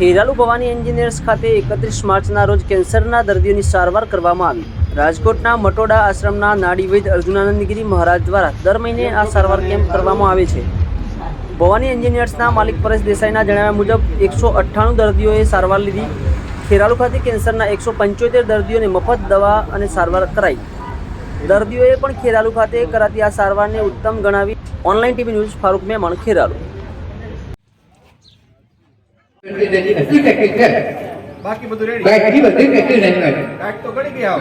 Kheralu Bhavani engineers ખાતે એકત્રીસ માર્ચના રોજ કેન્સરના દર્દીઓની સારવાર કરવામાં આવી. રાજકોટના મટોડા આશ્રમના નાડીવૈદ અર્જુનાનંદગીરી મહારાજ દ્વારા દર મહિને આ સારવાર કેમ્પ કરવામાં આવે છે. ભવાની એન્જિનિયર્સના માલિક પરેશ દેસાઈના જણાવ્યા મુજબ, એકસો અઠ્ઠાણું દર્દીઓએ સારવાર લીધી. ખેરાલુ ખાતે કેન્સરના એકસો પંચોતેર દર્દીઓને મફત દવા અને સારવાર કરાઈ. દર્દીઓએ પણ ખેરાલુ ખાતે કરાતી આ સારવારને ઉત્તમ ગણાવી. ઓનલાઈન ટીવી ન્યૂઝ ફારૂક મહેમાન ખેરાલુ. બાકી બધું રેડી બાકી બધી કાટ તો ગયા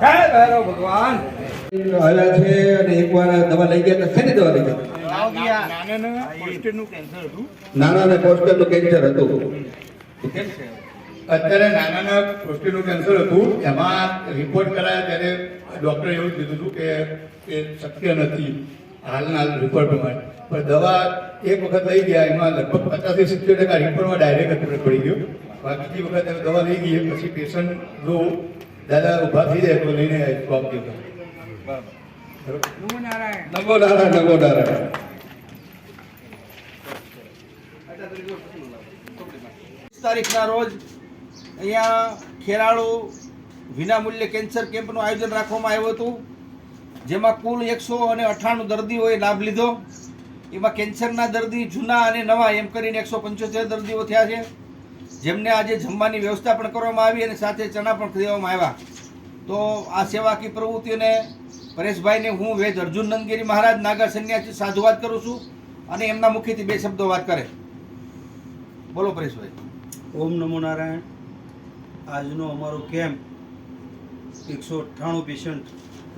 હા હા ભગવાન આવ્યા છે અને એકવાર દવા લઈ ગયા તો શેની દવા લઈ ગયા. નાના અને કોસ્ટલનું કેન્સર હતું. અત્યારે નાના પ્રોસ્ટેટનું કેન્સર હતું, એમાં રિપોર્ટ કરાયા ત્યારે ડૉક્ટરે એવું કીધું હતું કે એ શક્ય નથી હાલના હાલ રિપોર્ટ પ્રમાણે. પણ દવા એક વખત લઈ ગયા, એમાં લગભગ પચાસથી સિત્તેર ટકા રિપોર્ટમાં ડાયરેક્ટ અસર પડી ગયો. બાકી વખત દવા લઈ ગઈ, પછી પેશન્ટ જો દાદા ઊભા થઈ જાય તો લઈને સ્ટોપ ગયો નમો નારાયણ નમો નારાયણ તારીખના રોજ અહીંયા ખેરાળુ વિનામૂલ્ય કેન્સર કેમ્પનું આયોજન રાખવામાં આવ્યું હતું, જેમાં કુલ એકસો અને અઠ્ઠાણું દર્દીઓએ લાભ લીધો. એમાં કેન્સરના દર્દી જૂના અને નવા એમ કરીને એકસો પંચોતેર દર્દીઓ થયા છે, જેમને આજે જમવાની વ્યવસ્થા પણ કરવામાં આવી અને સાથે ચણા પણ દેવામાં આવ્યા. તો આ સેવાકી પ્રવૃત્તિઓને પરેશભાઈને હું વેદ અર્જુન નંદગીરી મહારાજ નાગર સંન્યાસી સાધુવાદ કરું છું અને એમના મુખેથી બે શબ્દો વાત કરે. બોલો પરેશભાઈ. ઓમ નમો નારાયણ. આજનો અમારો કેમ્પ એકસો અઠ્ઠાણું પેશન્ટ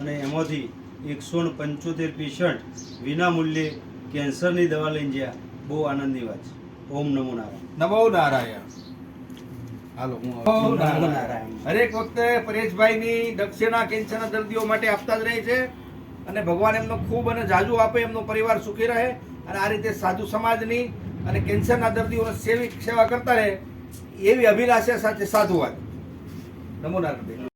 અને એમાંથી એકસો ને પંચોતેર પેશન્ટ વિના મૂલ્યે કેન્સરની દવા લઈને ગયા. બહુ આનંદની વાત છે. ઓમ નમો નારાયણ. નમો નારાયણ. હાલો હું નમો નારાયણ. હરેક વખતે પરેશભાઈની દક્ષિણા કેન્સરના દર્દીઓ માટે આપતા જ રહે છે અને ભગવાન એમનો ખૂબ અને જાજુ આપે એમનો પરિવાર સુખી રહે અને આ રીતે સાધુ સમાજની અને કેન્સરના દર્દીઓને સેવિક સેવા કરતા રહે એવી અભિલાષા સાથે સાધુવાદ. નમુના